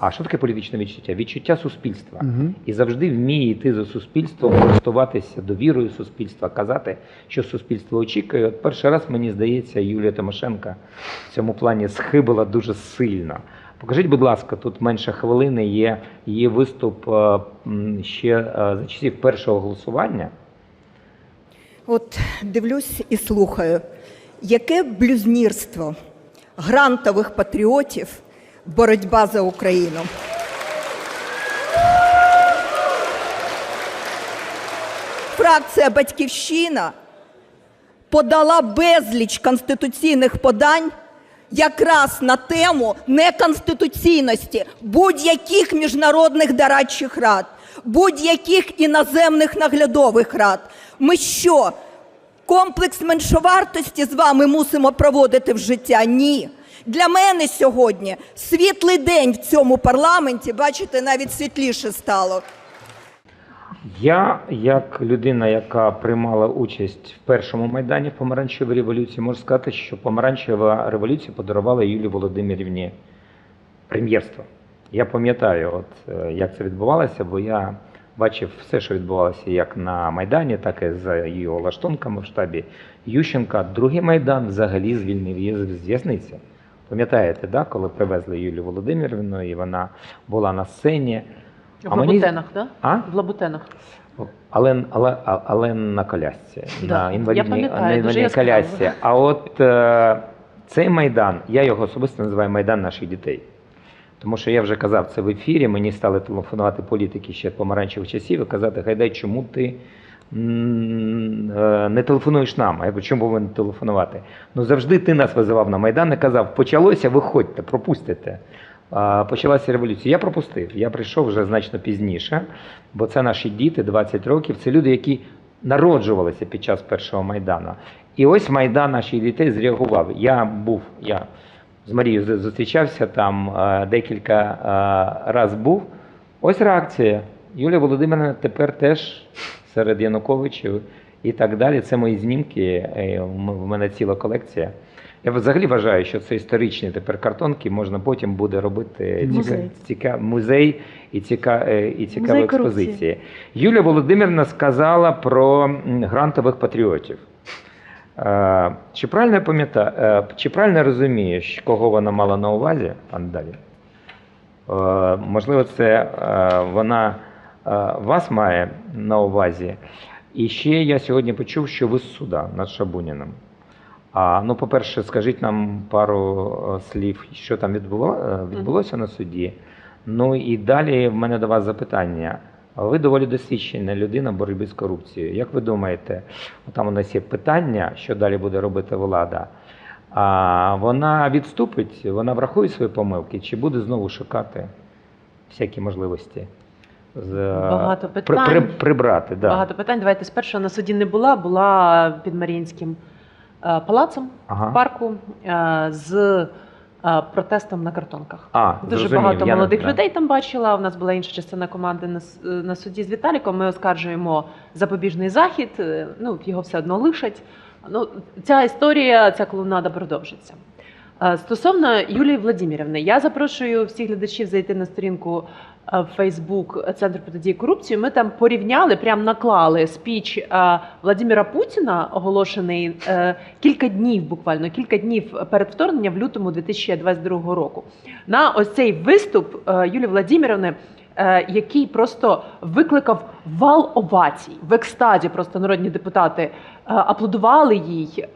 А що таке політичне відчуття? Відчуття суспільства. Мгм. І завжди вміє йти за суспільством, користуватися довірою суспільства, казати, що суспільство очікує. От перший раз, мені здається, Юлія Тимошенка в цьому плані схибила дуже сильно. Покажіть, будь ласка, тут менше хвилини є, є виступ е, ще е, за часів першого голосування. От дивлюсь і слухаю, яке блюзнірство грантових патріотів боротьба за Україну. Фракція Батьківщина подала безліч конституційних подань якраз на тему неконституційності будь-яких міжнародних дорадчих рад, будь-яких іноземних наглядових рад. Ми що, комплекс меншовартості з вами мусимо проводити в життя? Ні. Для мене сьогодні світлий день в цьому парламенті, бачите, навіть світліше стало. Я, як людина, яка приймала участь в першому майдані в помаранчевій революції, можу сказати, що помаранчева революція подарувала Юлії Володимирівні прем'єрство. Я пам'ятаю, от е, як це відбувалося, бо я бачив все, що відбувалося як на Майдані, так і за її лаштунками в штабі Ющенка. Другий майдан взагалі звільнив її з в'язниці. Пам'ятаєте, да, коли привезли Юлію Володимирівну, і вона була на сцені. В Лабутенах, так? А? В Лабутенах. Але, але, але на колясці, Да, на інвалідній, на інвалідній колясці. А от е, цей майдан, я його особисто називаю майдан наших дітей. Тому що я вже казав це в ефірі, мені стали телефонувати політики ще помаранчевих часів і казати, Гайдай, чому ти не телефонуєш нам? А я кажу, чому повинен телефонувати? Ну завжди ти нас визивав на Майдан і казав, почалося, виходьте, пропустите. Почалася революція. Я пропустив. Я прийшов вже значно пізніше, бо це наші діти, 20 років. Це люди, які народжувалися під час першого майдану. І ось майдан наших дітей зреагував. Я був, я з Марією зустрічався там е, декілька е, разів був. Ось реакція. Юлія Володимирівна тепер теж серед Януковичів і так далі. Це мої знімки. е, В мене ціла колекція. Я взагалі вважаю, що це історичні тепер картонки, можна потім буде робити Музей. ціка- музей і, ціка, е, і цікаві Музей корупції. експозиції. Юлія Володимирівна сказала про грантових патріотів. Е, Чи правильно я пам'ятаю, чи правильно що- кого вона мала на увазі, пан Далі? Можливо, це вона вас має на увазі. І ще я сьогодні почув, що ви з суда над Шабуніном. А ну, по-перше, скажіть нам пару е, слів, що там відбуло- е, відбулося на суді. Ну і далі в мене до вас запитання. Ви доволі досвідчена людина в боротьбі з корупцією. Як ви думаєте, там у нас є питання, що далі буде робити влада? А вона відступить, вона врахує свої помилки, чи буде знову шукати всякі можливості? З, Багато питань. при- прибрати, да. Багато питань. Давайте спершу на суді не була, була під Маріїнським е, палацом Ага. в парку е, з е, протестом на картонках. А, Дуже зрозумів, багато я не- молодих да. людей там бачила. У нас була інша частина команди на, е, на суді з Віталіком. Ми оскаржуємо запобіжний захід. е, Ну його все одно лишать. Ну ця історія, ця колонада продовжиться. Е, Стосовно Юлії Владимирівни, я запрошую всіх глядачів зайти на сторінку е, в Фейсбук Центр протидії корупції. Ми там порівняли, прям наклали спіч е, Владимира Путіна, оголошений кілька днів, буквально кілька днів перед вторгненням в лютому 2022 року. На ось цей виступ Юлії Владимирівни. Який просто викликав вал овацій в екстазі. Просто народні депутати аплодували їй.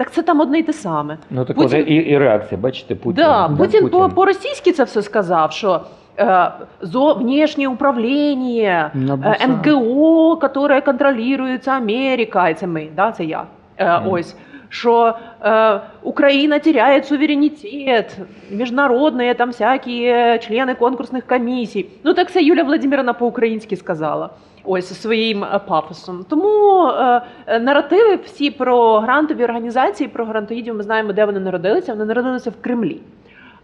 Так це там одне й те саме. Ну так Путін- і, і реакція, бачите, Путін. Да, да, Путін, по- по-російськи це все сказав, що е, зо внешнє управління, е, НГО, яке контролюється Америка, і це ми, да, це я. Е, Мгм. Ось. Що е, Україна теряє суверенітет, міжнародні там всякі члени конкурсних комісій. Ну так це Юлія Владимировна по-українськи сказала. Ось своїм е, пафосом. Тому е, е, наративи всі про грантові організації, про грантоїдів, ми знаємо, де вони народилися. Вони народилися в Кремлі.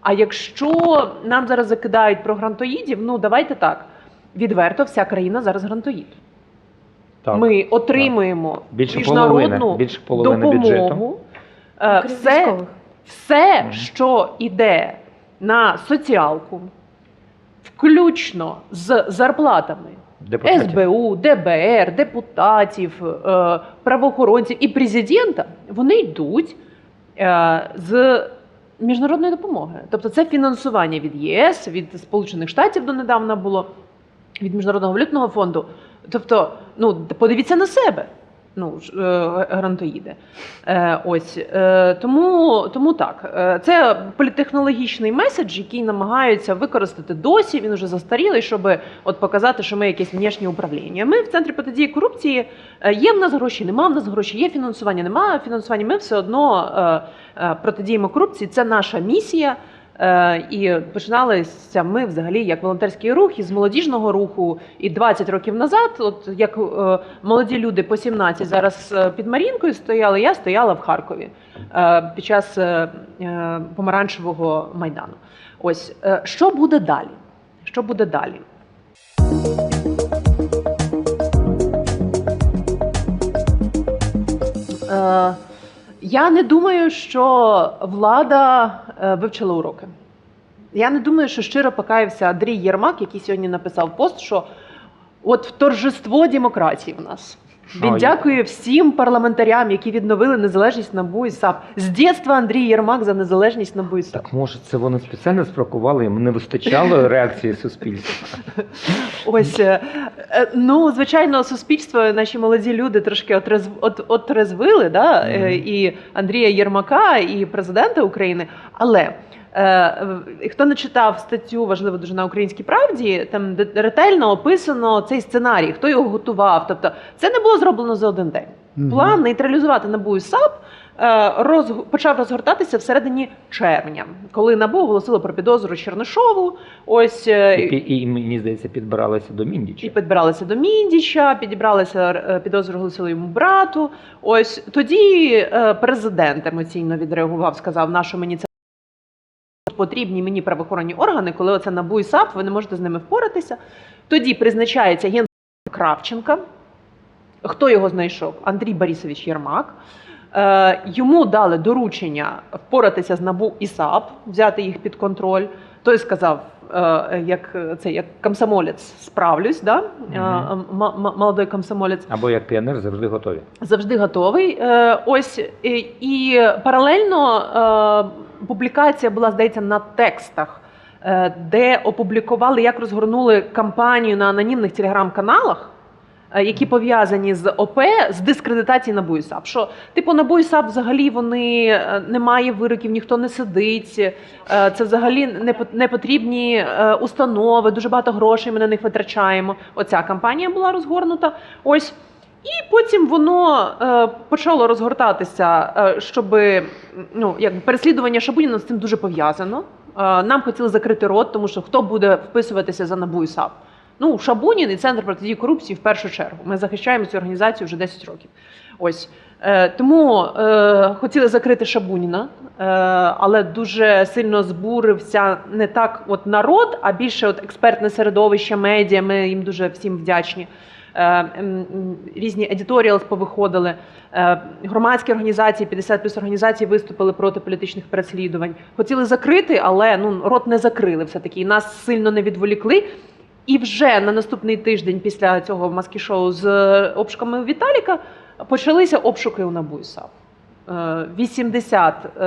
А якщо нам зараз закидають про грантоїдів, ну давайте так. Відверто, вся країна зараз грантоїд. Так. Ми отримуємо Більше міжнародну половини- більше половини бюджету. допомогу. Е, Все, все, Мгм. що йде на соціалку, включно з зарплатами Депутатів. СБУ, ДБР, депутатів, е, правоохоронців і президента, вони йдуть е, з міжнародної допомоги. Тобто це фінансування від ЄС, від Сполучених Штатів донедавна було, від Міжнародного валютного фонду. Тобто, ну подивіться на себе. Ну, е, грантоїди. Е, ось е, тому, тому так. Це політехнологічний меседж, який намагаються використати досі. Він вже застарілий, щоб от показати, що ми якесь внішнє управління. Ми в центрі протидії корупції є в нас гроші, нема в нас гроші, є фінансування, немає фінансування. Ми все одно протидіємо корупції. Це наша місія. Е, І починалися ми взагалі як волонтерський рух із молодіжного руху. І 20 років назад, от як е, молоді люди по 17 зараз е, під Марінкою стояли, я стояла в Харкові під час помаранчевого майдану. Ось що буде далі? Що буде далі? Я не думаю, що влада вивчила уроки. Я не думаю, що щиро покаявся Андрій Єрмак, який сьогодні написав пост, що от торжество демократії в нас. Він дякує всім парламентарям, які відновили незалежність НАБУ і САП. З дитинства Андрій Єрмак за незалежність НАБУ і САП. Так може це вони спеціально спровокували, їм не вистачало реакції суспільства. Ось е, е, ну звичайно, суспільство, наші молоді люди трошки отрезв, от, отрезвили, да? Мгм. і Андрія Єрмака, і президента України. Але хто не читав статтю важливо дуже на українській правді, там ретельно описано цей сценарій, хто його готував. Тобто, це не було зроблено за один день. План нейтралізувати НАБУ і САП е, роз, почав розгортатися всередині червня, коли НАБУ оголосило про підозру Чернишову. Ось е, І, і, і мені здається, підбиралися до міндіча і підбиралися до Міндіча, підібралися е, підозру оголосили йому брату. Ось тоді е, президент емоційно відреагував, сказав, на що мені це потрібні мені правоохоронні органи, коли оце НАБУ і САП, ви не можете з ними впоратися. Тоді призначається ген Кравченка. Хто його знайшов? Андрій Борисович Єрмак. Е, Йому дали доручення впоратися з НАБУ і САП, взяти їх під контроль. Той сказав, як це як комсомолець справлюсь, да? Угу. Мгм. м- м- молодий комсомолець Або як піонер завжди готові. завжди готовий. Е, Ось і, паралельно е, публікація була, здається, на текстах, е, де опублікували, як розгорнули кампанію на анонімних телеграм-каналах. Е, Які пов'язані з ОП з дискредитації НАБУ і. Що типу НАБУ і взагалі вони е, немає вироків, ніхто не сидить. е, Це взагалі не пот- потрібні установи, дуже багато грошей ми на них витрачаємо. Оця кампанія була розгорнута. Ось і потім воно е, почало розгортатися, е, щоб ну, як переслідування Шабуніна з цим дуже пов'язано. Е, нам хотіли закрити рот, тому що хто буде вписуватися за НАБУ і САП? Ну, Шабунін і Центр протидії корупції в першу чергу. Ми захищаємо цю організацію вже 10 років. Ось. Е, тому е, хотіли закрити Шабуніна, е, але дуже сильно збурився не так от народ, а більше от експертне середовище, медіа. Ми їм дуже всім вдячні. Е, Різні едіторіалс повиходили. Е, Громадські організації, 50 плюс організації виступили проти політичних переслідувань. Хотіли закрити, але ну рот не закрили. Все таки і нас сильно не відволікли. І вже на наступний тиждень після цього маски-шоу з е, обшуками Віталіка почалися обшуки у НАБУ САП. Е, 80 е,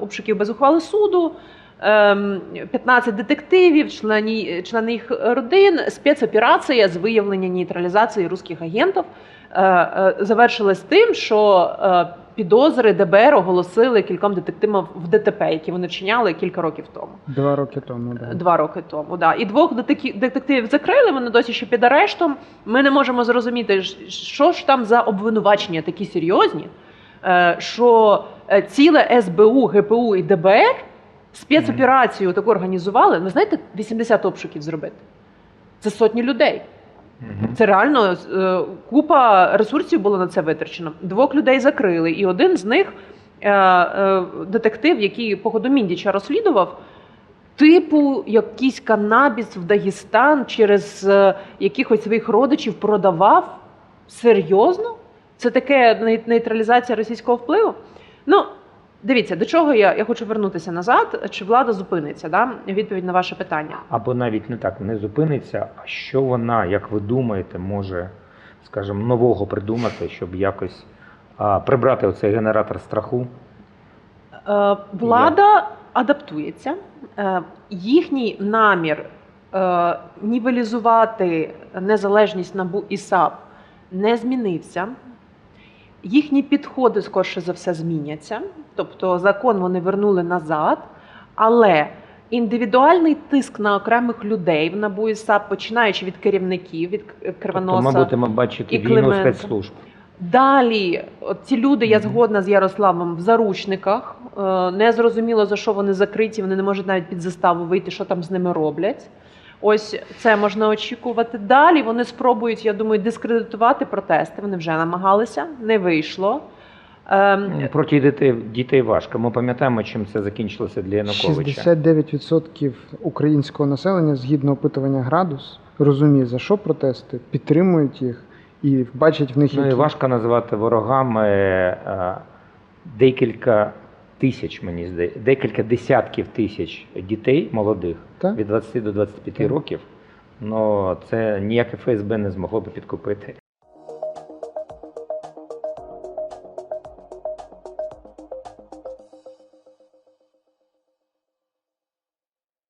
обшуків без ухвали суду, ем, 15 детективів, члені, члени їх родин, спецоперація з виявлення нейтралізації русських агентів е, е, завершилась тим, що е, підозри ДБР оголосили кільком детективам в ДТП, які вони вчиняли кілька років тому. Два роки тому, да. Два роки тому, да. І двох детек- детективів закрили, вони досі ще під арештом. Ми не можемо зрозуміти, що ж там за обвинувачення такі серйозні, е, що е, ціле СБУ, ГПУ і ДБР спецоперацію таку організували. Ви знаєте, 80 обшуків зробити. Це сотні людей. Мгм. Це реально е, купа ресурсів було на це витрачено. Двох людей закрили, і один з них е, е, детектив, який по розслідував. Типу, якийсь канабіс в Дагестан через е, якихось своїх родичів продавав. Серйозно? Це таке нейтралізація російського впливу? Ну, Дивіться, до чого я, я хочу вернутися назад. Чи влада зупиниться? Да? Відповідь на ваше питання. Або навіть не так, не зупиниться, а що вона, як ви думаєте, може, скажімо, нового придумати, щоб якось а, прибрати оцей генератор страху? Е, влада адаптується. Е, їхній намір е, нівелізувати незалежність НАБУ і САП не змінився. Їхні підходи, скорше за все, зміняться. Тобто закон вони вернули назад, але індивідуальний тиск на окремих людей в НАБУ і САП, починаючи від керівників, від Тобто Кривоноса, ми будемо бачити і війну спецслужб. Далі, от ці люди, я згодна з Ярославом, в заручниках. Е, Не зрозуміло, за що вони закриті, вони не можуть навіть під заставу вийти, що там з ними роблять. Ось це можна очікувати. Далі вони спробують, я думаю, дискредитувати протести. Вони вже намагалися, не вийшло. Ем, Ну, Проти дітей, дітей важко. Ми пам'ятаємо, чим це закінчилося для Януковича. 69% українського населення, згідно опитування градус, розуміє, за що протести, підтримують їх і бачать в них Ну і важко назвати ворогами е, декілька тисяч, мені здається, декілька десятків тисяч дітей молодих Так. від 20 до 25 Так. років. Ну це ніяке ФСБ не змогло би підкупити.